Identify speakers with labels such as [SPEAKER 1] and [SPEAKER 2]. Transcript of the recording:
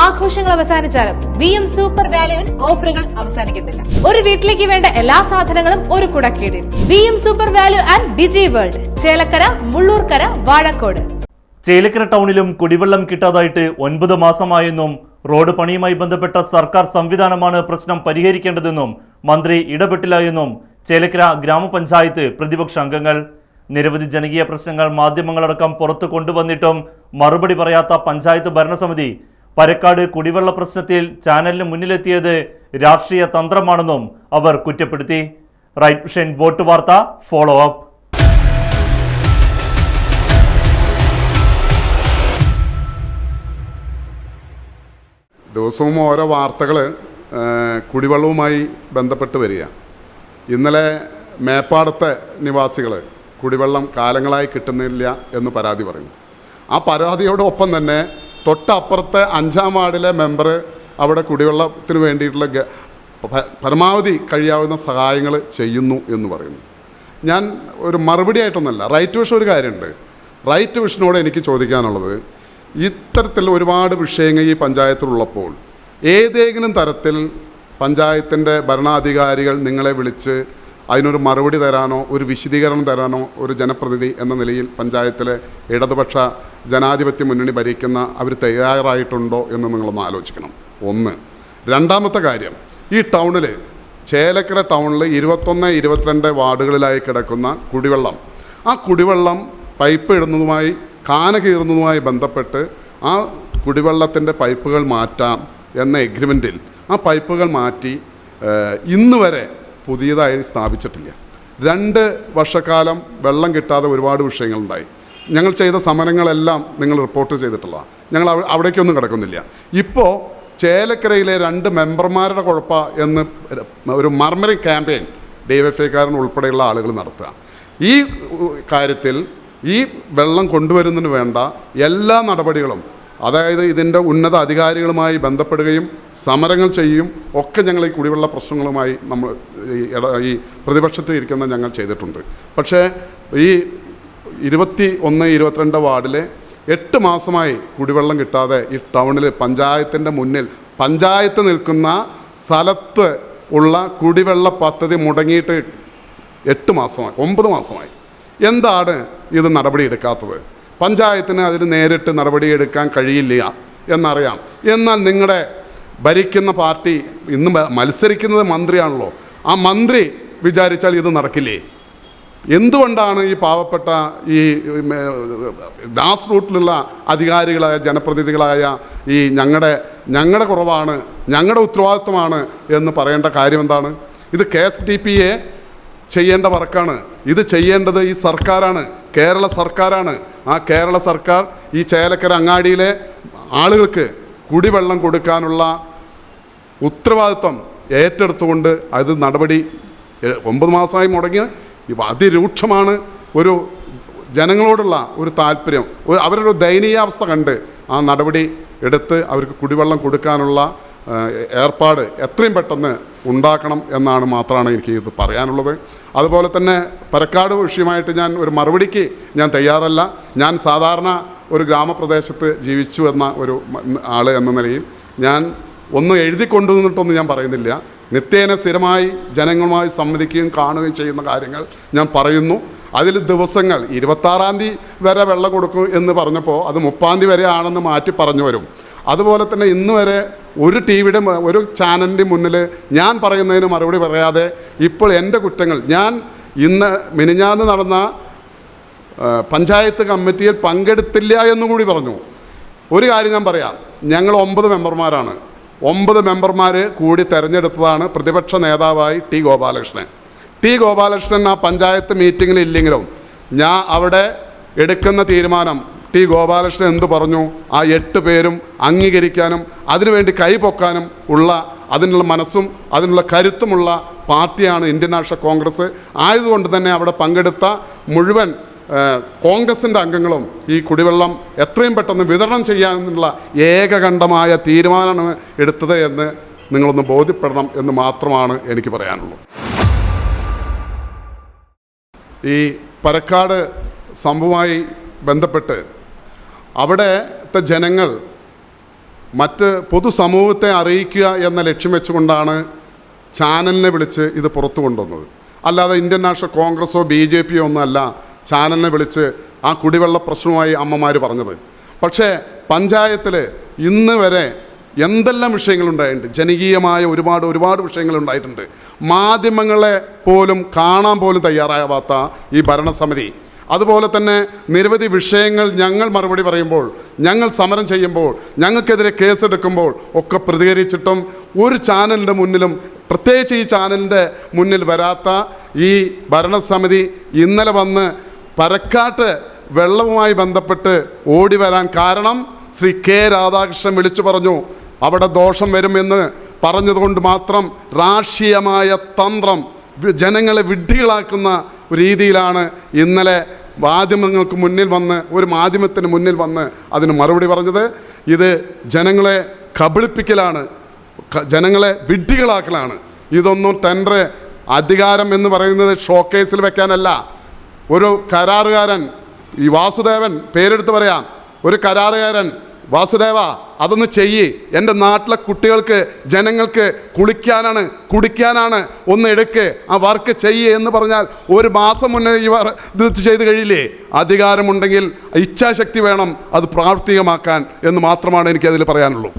[SPEAKER 1] ആഘോഷങ്ങൾ അവസാനിച്ചാലും V M super വാല്യുവിൽ ഓഫറുകൾ അവസാനിക്കുന്നില്ല ഒരു വീട്ടിലേക്ക് വേണ്ട എല്ലാ സാധനങ്ങളും ഒരു കുടക്കീടിൽ. V M super value and Digi world Chelakkara Mullurkara Vazhakode.
[SPEAKER 2] Chelakkara ടൗണിലും കുടിവെള്ളം കിട്ടാതായിട്ട് ഒൻപത് മാസമായെന്നും റോഡ് പണിയുമായി ബന്ധപ്പെട്ട സർക്കാർ സംവിധാനമാണ് പ്രശ്നം പരിഹരിക്കേണ്ടതെന്നും മന്ത്രി ഇടപെട്ടില്ല എന്നും ചേലക്കര ഗ്രാമപഞ്ചായത്ത് പ്രതിപക്ഷ അംഗങ്ങൾ. നിരവധി ജനകീയ പ്രശ്നങ്ങൾ മാധ്യമങ്ങളടക്കം പുറത്തു കൊണ്ടുവന്നിട്ടും മറുപടി പറയാത്ത പഞ്ചായത്ത് ഭരണസമിതി പരക്കാട് കുടിവെള്ള പ്രശ്നത്തിൽ ചാനലിന് മുന്നിലെത്തിയത് രാഷ്ട്രീയ തന്ത്രമാണെന്നും അവർ കുറ്റപ്പെടുത്തി. റൈറ്റ് വിഷൻ വോട്ട് വാർത്ത ഫോളോ അപ്പ്.
[SPEAKER 3] ദിവസവും ഓരോ വാർത്തകൾ കുടിവെള്ളവുമായി ബന്ധപ്പെട്ട് വരിക. ഇന്നലെ മേപ്പാടത്തെ നിവാസികൾ കുടിവെള്ളം കാലങ്ങളായി കിട്ടുന്നില്ല എന്ന് പരാതി പറയുന്നു. ആ പരാതിയോടൊപ്പം തന്നെ തൊട്ടപ്പുറത്തെ അഞ്ചാം വാർഡിലെ മെമ്പർ അവിടെ കുടിവെള്ളത്തിന് വേണ്ടിയിട്ടുള്ള പരമാവധി കഴിയാവുന്ന സഹായങ്ങൾ ചെയ്യുന്നു എന്ന് പറയുന്നു. ഞാൻ ഒരു മറുപടി ആയിട്ടൊന്നല്ല റൈറ്റ് വിഷൻ ഒരു കാര്യമുണ്ട്. റൈറ്റ് വിഷനോട് എനിക്ക് ചോദിക്കാനുള്ളത് ഇത്തരത്തിൽ ഒരുപാട് വിഷയങ്ങൾ ഈ പഞ്ചായത്തിലുള്ളപ്പോൾ ഏതെങ്കിലും തരത്തിൽ പഞ്ചായത്തിന്റെ ഭരണാധികാരികൾ നിങ്ങളെ വിളിച്ച് അതിനൊരു മറുപടി തരാനോ ഒരു വിശദീകരണം തരാനോ ഒരു ജനപ്രതിനിധി എന്ന നിലയിൽ പഞ്ചായത്തിലെ ഇടതുപക്ഷ ജനാധിപത്യ മുന്നണി ഭരിക്കുന്ന അവർ തയ്യാറായിട്ടുണ്ടോ എന്ന് നിങ്ങളൊന്ന് ആലോചിക്കണം. ഒന്ന്. രണ്ടാമത്തെ കാര്യം ഈ ടൗണിൽ ചേലക്കര ടൗണിൽ ഇരുപത്തൊന്ന് ഇരുപത്തിരണ്ട് വാർഡുകളിലായി കിടക്കുന്ന കുടിവെള്ളം. ആ കുടിവെള്ളം പൈപ്പ് ഇടുന്നതുമായി കാന കീറുന്നതുമായി ബന്ധപ്പെട്ട് ആ കുടിവെള്ളത്തിന്റെ പൈപ്പുകൾ മാറ്റാം എന്ന എഗ്രിമെന്റിൽ ആ പൈപ്പുകൾ മാറ്റി ഇന്ന് വരെ പുതിയതായി സ്ഥാപിച്ചിട്ടില്ല. രണ്ട് വർഷക്കാലം വെള്ളം കിട്ടാതെ ഒരുപാട് വിഷയങ്ങളുണ്ടായി. ഞങ്ങൾ ചെയ്ത സമരങ്ങളെല്ലാം നിങ്ങൾ റിപ്പോർട്ട് ചെയ്തിട്ടുള്ള ഞങ്ങൾ അവ- അവിടേക്കൊന്നും കിടക്കുന്നില്ല. ഇപ്പോൾ ചേലക്കരയിലെ രണ്ട് മെമ്പർമാരുടെ കുഴപ്പ എന്ന് ഒരു മർമറി ക്യാമ്പയിൻ ഡി എഫ് ഐക്കാരൻ ഉൾപ്പെടെയുള്ള ആളുകൾ നടത്തുക. ഈ കാര്യത്തിൽ ഈ വെള്ളം കൊണ്ടുവരുന്നതിന് വേണ്ട എല്ലാ നടപടികളും അതായത് ഇതിന്റെ ഉന്നത അധികാരികളുമായി ബന്ധപ്പെടുകയും സമരങ്ങൾ ചെയ്യുകയും ഒക്കെ ഞങ്ങൾ ഈ കുടിവെള്ള പ്രശ്നങ്ങളുമായി നമ്മൾ ഈ ഇട ഈ പ്രതിപക്ഷത്ത് ഇരിക്കുന്ന ഞങ്ങൾ ചെയ്തിട്ടുണ്ട്. പക്ഷേ ഈ ഇരുപത്തി ഒന്ന് ഇരുപത്തിരണ്ട് വാർഡിലെ എട്ട് മാസമായി കുടിവെള്ളം കിട്ടാതെ ഈ ടൗണിൽ പഞ്ചായത്തിന്റെ മുന്നിൽ പഞ്ചായത്ത് നിൽക്കുന്ന സ്ഥലത്ത് ഉള്ള കുടിവെള്ള പദ്ധതി മുടങ്ങിയിട്ട് എട്ട് മാസമായി ഒമ്പത് മാസമായി. എന്താണ് ഇത് നടപടിയെടുക്കാത്തത് പഞ്ചായത്തിന് അതിന് നേരിട്ട് നടപടിയെടുക്കാൻ കഴിയില്ല എന്നറിയാം. എന്നാൽ നിങ്ങളുടെ ഭരിക്കുന്ന പാർട്ടി ഇന്ന് മത്സരിക്കുന്നത് മന്ത്രിയാണല്ലോ. ആ മന്ത്രി വിചാരിച്ചാൽ ഇത് നടക്കില്ലേ? എന്തുകൊണ്ടാണ് ഈ പാവപ്പെട്ട ഈ ഗ്രാസ് റൂട്ടിലുള്ള അധികാരികളായ ജനപ്രതിനിധികളായ ഈ ഞങ്ങളുടെ ഞങ്ങളുടെ കുറവാണ് ഞങ്ങളുടെ ഉത്തരവാദിത്വമാണ് എന്ന് പറയേണ്ട കാര്യം എന്താണ് ഇത് K S D P A ചെയ്യേണ്ട വർക്കാണ്. ഇത് ചെയ്യേണ്ടത് ഈ സർക്കാരാണ് കേരള സർക്കാരാണ്. ആ കേരള സർക്കാർ ഈ ചേലക്കര അങ്ങാടിയിലെ ആളുകൾക്ക് കുടിവെള്ളം കൊടുക്കാനുള്ള ഉത്തരവാദിത്വം ഏറ്റെടുത്തുകൊണ്ട് അത് നടപടി ഒമ്പത് മാസമായി മുടങ്ങി അതിരൂക്ഷമാണ് ഒരു ജനങ്ങളോടുള്ള ഒരു താല്പര്യം. അവരുടെ ദയനീയാവസ്ഥ കണ്ട് ആ നടപടി എടുത്ത് അവർക്ക് കുടിവെള്ളം കൊടുക്കാനുള്ള ഏർപ്പാട് എത്രയും പെട്ടെന്ന് ഉണ്ടാക്കണം എന്നാണ് മാത്രമാണ് എനിക്ക് ഇത് പറയാനുള്ളത്. അതുപോലെ തന്നെ പരക്കാട് വിഷയമായിട്ട് ഞാൻ ഒരു മറുപടിക്ക് ഞാൻ തയ്യാറല്ല. ഞാൻ സാധാരണ ഒരു ഗ്രാമപ്രദേശത്ത് ജീവിച്ചു എന്ന ഒരു ആൾ എന്ന നിലയിൽ ഞാൻ ഒന്നും എഴുതി കൊണ്ടുവന്നിട്ടൊന്നും ഞാൻ പറയുന്നില്ല. നിത്യേന സ്ഥിരമായി ജനങ്ങളുമായി സംവദിക്കുകയും കാണുകയും ചെയ്യുന്ന കാര്യങ്ങൾ ഞാൻ പറയുന്നു. അതിൽ ദിവസങ്ങൾ ഇരുപത്താറാം തീയതി വരെ വെള്ളം കൊടുക്കും എന്ന് പറഞ്ഞപ്പോൾ അത് മുപ്പാം തീയതി വരെ ആണെന്ന് മാറ്റി പറഞ്ഞു വരും. അതുപോലെ തന്നെ ഇന്ന് വരെ ഒരു ടി വിയുടെ ഒരു ചാനലിന്റെ മുന്നിൽ ഞാൻ പറയുന്നതിന് മറുപടി പറയാതെ ഇപ്പോൾ എന്റെ കുറ്റങ്ങൾ ഞാൻ ഇന്ന് മിനിഞ്ഞാന്ന് നടന്ന പഞ്ചായത്ത് കമ്മിറ്റിയിൽ പങ്കെടുത്തില്ല എന്നുകൂടി പറഞ്ഞു. ഒരു കാര്യം ഞാൻ പറയാം ഞങ്ങൾ ഒമ്പത് മെമ്പർമാരാണ്. ഒമ്പത് മെമ്പർമാർ കൂടി തിരഞ്ഞെടുത്തതാണ് പ്രതിപക്ഷ നേതാവായി ടി ഗോപാലകൃഷ്ണൻ. ടി ഗോപാലകൃഷ്ണൻ ആ പഞ്ചായത്ത് മീറ്റിങ്ങിൽ ഇല്ലെങ്കിലും ഞാൻ അവിടെ എടുക്കുന്ന തീരുമാനം ടി ഗോപാലകൃഷ്ണൻ എന്ത് പറഞ്ഞു? ആ എട്ട് പേരും അംഗീകരിക്കാനും അതിനുവേണ്ടി കൈപൊക്കാനും ഉള്ള അതിനുള്ള മനസ്സും അതിനുള്ള കരുത്തുമുള്ള പാർട്ടിയാണ് ഇന്ത്യൻ നാഷണൽ കോൺഗ്രസ്. ആയതുകൊണ്ട് തന്നെ അവിടെ പങ്കെടുത്ത മുഴുവൻ കോൺഗ്രസിന്റെ അംഗങ്ങളും ഈ കുടിവെള്ളം എത്രയും പെട്ടെന്ന് വിതരണം ചെയ്യാനുള്ള ഏകകണ്ഠമായ തീരുമാനമാണ് എടുത്തത് എന്ന് നിങ്ങളൊന്ന് ബോധ്യപ്പെടണം എന്ന് മാത്രമാണ് എനിക്ക് പറയാനുള്ളൂ. ഈ പരക്കാട് സംഭവമായി ബന്ധപ്പെട്ട് അവിടുത്തെ ജനങ്ങൾ മറ്റ് പൊതുസമൂഹത്തെ അറിയിക്കുക എന്ന ലക്ഷ്യം വെച്ചുകൊണ്ടാണ് ചാനലിനെ വിളിച്ച് ഇത് പുറത്തു കൊണ്ടുവന്നത്. അല്ലാതെ ഇന്ത്യൻ നാഷണൽ കോൺഗ്രസോ ബി ജെ പിയോ ഒന്നുമല്ല ചാനലിനെ വിളിച്ച് ആ കുടിവെള്ള പ്രശ്നവുമായി അമ്മമാർ പറഞ്ഞത്. പക്ഷേ പഞ്ചായത്തിൽ ഇന്ന് വരെ എന്തെല്ലാം വിഷയങ്ങളുണ്ടായിട്ടുണ്ട്? ജനകീയമായ ഒരുപാട് ഒരുപാട് വിഷയങ്ങളുണ്ടായിട്ടുണ്ട്. മാധ്യമങ്ങളെ പോലും കാണാൻ പോലും തയ്യാറാവാത്ത ഈ ഭരണസമിതി അതുപോലെ തന്നെ നിരവധി വിഷയങ്ങൾ ഞങ്ങൾ മറുപടി പറയുമ്പോൾ ഞങ്ങൾ സമരം ചെയ്യുമ്പോൾ ഞങ്ങൾക്കെതിരെ കേസെടുക്കുമ്പോൾ ഒക്കെ പ്രതികരിച്ചിട്ടും ഒരു ചാനലിന്റെ മുന്നിലും പ്രത്യേകിച്ച് ഈ ചാനലിന്റെ മുന്നിൽ വരാത്ത ഈ ഭരണസമിതി ഇന്നലെ വന്ന് പരക്കാട്ട് വെള്ളവുമായി ബന്ധപ്പെട്ട് ഓടി വരാൻ കാരണം ശ്രീ കെ രാധാകൃഷ്ണൻ വിളിച്ചു പറഞ്ഞു അവിടെ ദോഷം വരുമെന്ന് പറഞ്ഞതുകൊണ്ട് മാത്രം രാഷ്ട്രീയമായ തന്ത്രം ജനങ്ങളെ വിഡ്ഢികളാക്കുന്ന രീതിയിലാണ് ഇന്നലെ മാധ്യമങ്ങൾക്ക് മുന്നിൽ വന്ന് ഒരു മാധ്യമത്തിന് മുന്നിൽ വന്ന് അതിന് മറുപടി പറഞ്ഞത്. ഇത് ജനങ്ങളെ കബളിപ്പിക്കലാണ് ജനങ്ങളെ വിഡ്ഢികളാക്കലാണ്. ഇതൊന്നും ടെൻഡർ അധികാരം എന്ന് പറയുന്നത് ഷോക്കേസിൽ വെക്കാനല്ല. ഒരു കരാറുകാരൻ ഈ വാസുദേവൻ പേരെടുത്ത് പറയാം. ഒരു കരാറുകാരൻ വാസുദേവ അതൊന്ന് ചെയ്യ്. എന്റെ നാട്ടിലെ കുട്ടികൾക്ക് ജനങ്ങൾക്ക് കുളിക്കാനാണ് കുടിക്കാനാണ് ഒന്ന് എടുക്ക്. ആ വർക്ക് ചെയ്യ് എന്ന് പറഞ്ഞാൽ ഒരു മാസം മുന്നേ ഈ ഇത് ചെയ്ത് കഴിയില്ലേ? അധികാരമുണ്ടെങ്കിൽ ഇച്ഛാശക്തി വേണം അത് പ്രാവർത്തികമാക്കാൻ എന്ന് മാത്രമാണ് എനിക്കതിൽ പറയാനുള്ളൂ.